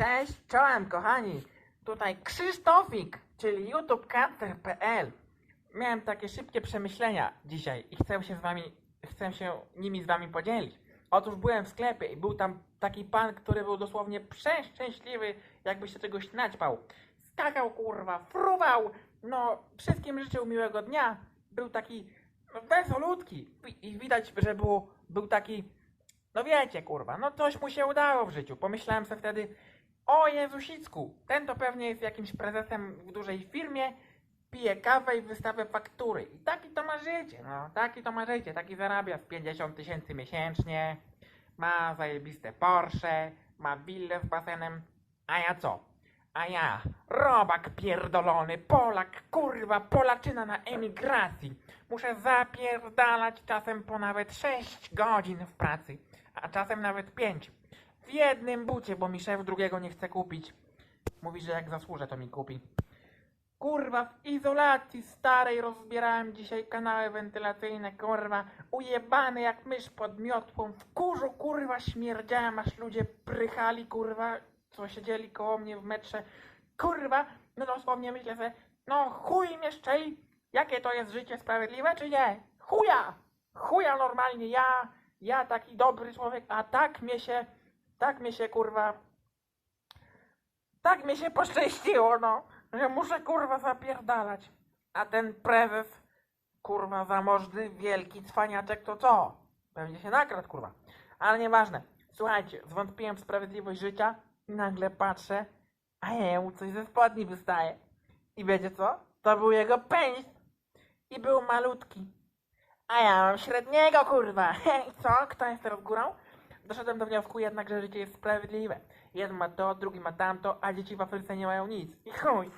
Cześć, czołem kochani. Tutaj Krzysztofik, czyli youtubecancer.pl. Miałem takie szybkie przemyślenia dzisiaj i chcę się z wami, chcę się nimi z wami podzielić. Otóż byłem w sklepie i był tam taki pan, który był dosłownie przeszczęśliwy, jakby się czegoś naćpał. Skakał kurwa, fruwał, no wszystkim życzył miłego dnia. Był taki no, wesolutki I- i widać, że był, był taki no wiecie, kurwa, no coś mu się udało w życiu. Pomyślałem sobie wtedy, o Jezusicku, ten to pewnie jest jakimś prezesem w dużej firmie, pije kawę i wystawia faktury. I taki to ma życie, no, taki to ma życie, taki zarabia z 50 tysięcy miesięcznie, ma zajebiste Porsche, ma willę z basenem, a ja co? A ja, robak pierdolony, Polak, kurwa, Polaczyna na emigracji. Muszę zapierdalać czasem po nawet 6 godzin w pracy, a czasem nawet 5. W jednym bucie, bo mi szef drugiego nie chce kupić. Mówi, że jak zasłużę, to mi kupi. Kurwa, w izolacji starej rozbierałem dzisiaj kanały wentylacyjne, kurwa, ujebany jak mysz pod miotłą, w kurzu, kurwa, śmierdziałem, aż ludzie prychali, kurwa, co siedzieli koło mnie w metrze, kurwa, no dosłownie myślę sobie, no chuj mnie szczeli, jakie to jest życie sprawiedliwe, czy nie? Chuja! Chuja normalnie, ja, ja taki dobry człowiek, a tak mnie się, tak mnie się, kurwa, tak mi się poszczęściło, no, że muszę kurwa zapierdalać. A ten prezes, kurwa zamożny, wielki cwaniaczek, to co? Pewnie się nakradł, kurwa. Ale nieważne. Słuchajcie, zwątpiłem w sprawiedliwość życia i nagle patrzę, a jemu coś ze spodni wystaje. I wiecie co? To był jego penis. I był malutki. A ja mam średniego, kurwa. I co? Kto jest teraz górą? Doszedłem do wniosku jednak, że życie jest sprawiedliwe. Jeden ma to, drugi ma tamto, a dzieci w Afryce nie mają nic. I chuj.